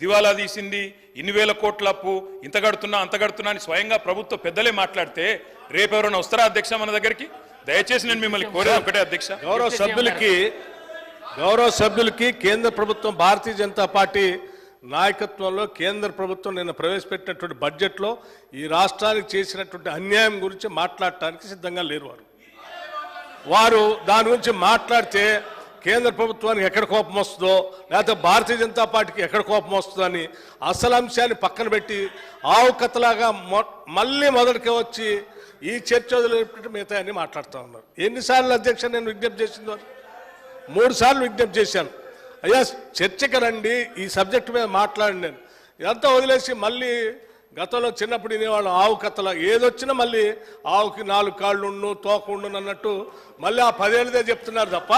దివాలా తీసింది. ఇన్ని వేల కోట్ల అప్పు ఇంత కడుతున్నా అంత కడుతున్నా అని స్వయంగా ప్రభుత్వ పెద్దలే మాట్లాడితే రేపు ఎవరైనా వస్తారా అధ్యక్ష మన దగ్గరికి? దయచేసి నేను మిమ్మల్ని కోరేది ఒకటే అధ్యక్ష. గౌరవ సభ్యులకి గౌరవ సభ్యులకి కేంద్ర ప్రభుత్వం భారతీయ జనతా పార్టీ నాయకత్వంలో కేంద్ర ప్రభుత్వం నిన్న ప్రవేశపెట్టినటువంటి బడ్జెట్లో ఈ రాష్ట్రానికి చేసినటువంటి అన్యాయం గురించి మాట్లాడటానికి సిద్ధంగా లేరు వారు. వారు దాని గురించి మాట్లాడితే కేంద్ర ప్రభుత్వానికి ఎక్కడ కోపం వస్తుందో లేకపోతే భారతీయ జనతా పార్టీకి ఎక్కడ కోపం వస్తుందో అని అసలు అంశాన్ని పక్కన పెట్టి ఆవు కథలాగా మొ- మళ్ళీ మొదటికి వచ్చి ఈ చర్చ వదిలిపెట్టి మిగతా అని మాట్లాడుతూ ఉన్నారు. ఎన్నిసార్లు అధ్యక్ష నేను విజ్ఞప్తి చేసిందో? మూడు సార్లు విజ్ఞప్తి చేశాను. అయ్యా చర్చకి రండి ఈ సబ్జెక్ట్ మీద మాట్లాడి నేను. ఇదంతా వదిలేసి మళ్ళీ గతంలో చిన్నప్పుడు వినేవాళ్ళం ఆవు కథల ఏదొచ్చినా మళ్ళీ ఆవుకి నాలుగు కాళ్ళు ఉండు తోక ఉండు అన్నట్టు మళ్ళీ ఆ పదేళ్ళదే చెప్తున్నారు తప్ప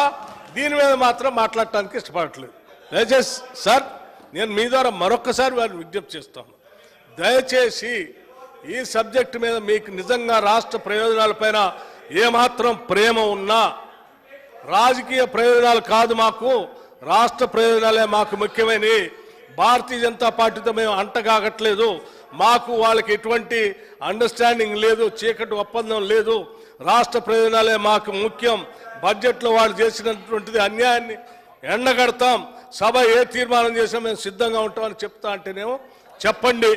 దీని మీద మాత్రం మాట్లాడటానికి ఇష్టపడట్లేదు. దయచేసి సార్ నేను మీ ద్వారా మరొకసారి వారిని విజ్ఞప్తి చేస్తాను. దయచేసి ఈ సబ్జెక్ట్ మీద మీకు నిజంగా రాష్ట్ర ప్రయోజనాలపైన ఏమాత్రం ప్రేమ ఉన్నా రాజకీయ ప్రయోజనాలు కాదు మాకు రాష్ట్ర ప్రయోజనాలే మాకు ముఖ్యమైనవి. భారతీయ జనతా పార్టీతో మేము అంటగాగట్లేదు. మాకు వాళ్ళకి ఎటువంటి అండర్స్టాండింగ్ లేదు చీకటి ఒప్పందం లేదు. రాష్ట్ర ప్రయోజనాలే మాకు ముఖ్యం. బడ్జెట్లో వాళ్ళు చేసినటువంటిది అన్యాయాన్ని ఎండగడతాం సభ ఏ తీర్మానం చేసినా మేము సిద్ధంగా ఉంటామని చెప్తా అంటేనేమో చెప్పండి.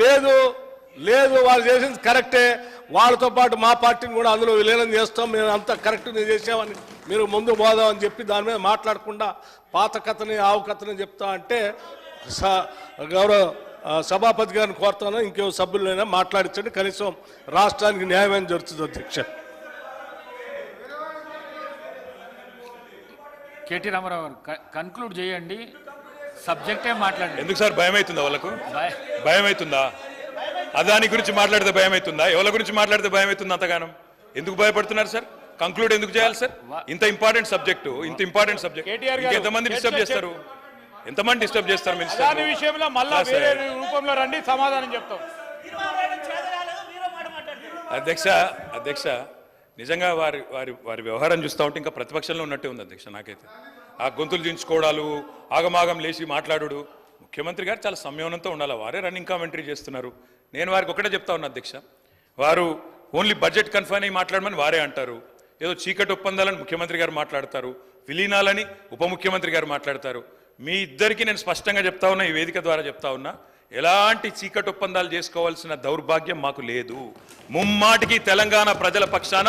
లేదు లేదు వాళ్ళు చేసింది కరెక్టే. వాళ్ళతో పాటు మా పార్టీని కూడా అందులో విలీనం చేస్తాం. మేము అంతా కరెక్ట్ చేసామని మీరు ముందు పోదామని చెప్పి దాని మీద మాట్లాడకుండా పాత కథని ఆవు కథని చెప్తా అంటే స- గౌరవ సభాపతి గారిని కోరుతాను. ఇంకో సభ్యులైనా మాట్లాడించండి కనీసం రాష్ట్రానికి న్యాయమైన జరుగుతుంది అధ్యక్ష. కేటీ రామారావు గారు క- కన్క్లూడ్ చేయండి. సబ్జెక్టే మాట్లాడండి. ఎందుకు సార్? భయం అవుతుందా వాళ్ళకు. భయం అవుతుందా అదాని గురించి మాట్లాడితే భయం అవుతుందా ఎవరి గురించి మాట్లాడితే భయం అవుతుంది అంతగానం? ఎందుకు భయపడుతున్నారు సార్? కంక్లూడ్ ఎందుకు చేయాలి సార్? ఇంత ఇంపార్టెంట్ సబ్జెక్టు ఇంత ఇంపార్టెంట్ సబ్జెక్ట్ ఎంతమంది డిస్టర్బ్ చేస్తారు? ఎంతమంది డిస్టర్బ్ చేస్తారు మినిస్టర్ విషయంలో మళ్ళా వేరే. రూపంలో రండి సమాధానం చెప్తాం. అధ్యక్ష అధ్యక్ష నిజంగా వారి వారి వారి వ్యవహారం చూస్తూ ఉంటే ఇంకా ప్రతిపక్షంలో ఉన్నట్టే ఉంది అధ్యక్ష నాకైతే. ఆ గొంతులు దించుకోవడాలు ఆగమాగం లేచి మాట్లాడుడు. ముఖ్యమంత్రి గారు చాలా సంయమనంతో ఉండాలి. వారే రన్నింగ్ కామెంటరీ చేస్తున్నారు. నేను వారికి ఒకటే చెప్తా ఉన్నా అధ్యక్ష. వారు ఓన్లీ బడ్జెట్ కన్ఫైన్ అయ్యి మాట్లాడమని వారే అంటారు. ఏదో చీకటి ఒప్పందాలని ముఖ్యమంత్రి గారు మాట్లాడతారు. విలీనాలని ఉప ముఖ్యమంత్రి గారు మాట్లాడతారు. మీ ఇద్దరికి నేను స్పష్టంగా చెప్తా ఉన్నా ఈ వేదిక ద్వారా చెప్తా ఉన్నా ఎలాంటి చీకటి ఒప్పందాలు చేసుకోవాల్సిన దౌర్భాగ్యం మాకు లేదు. ముమ్మాటికి తెలంగాణ ప్రజల పక్షాన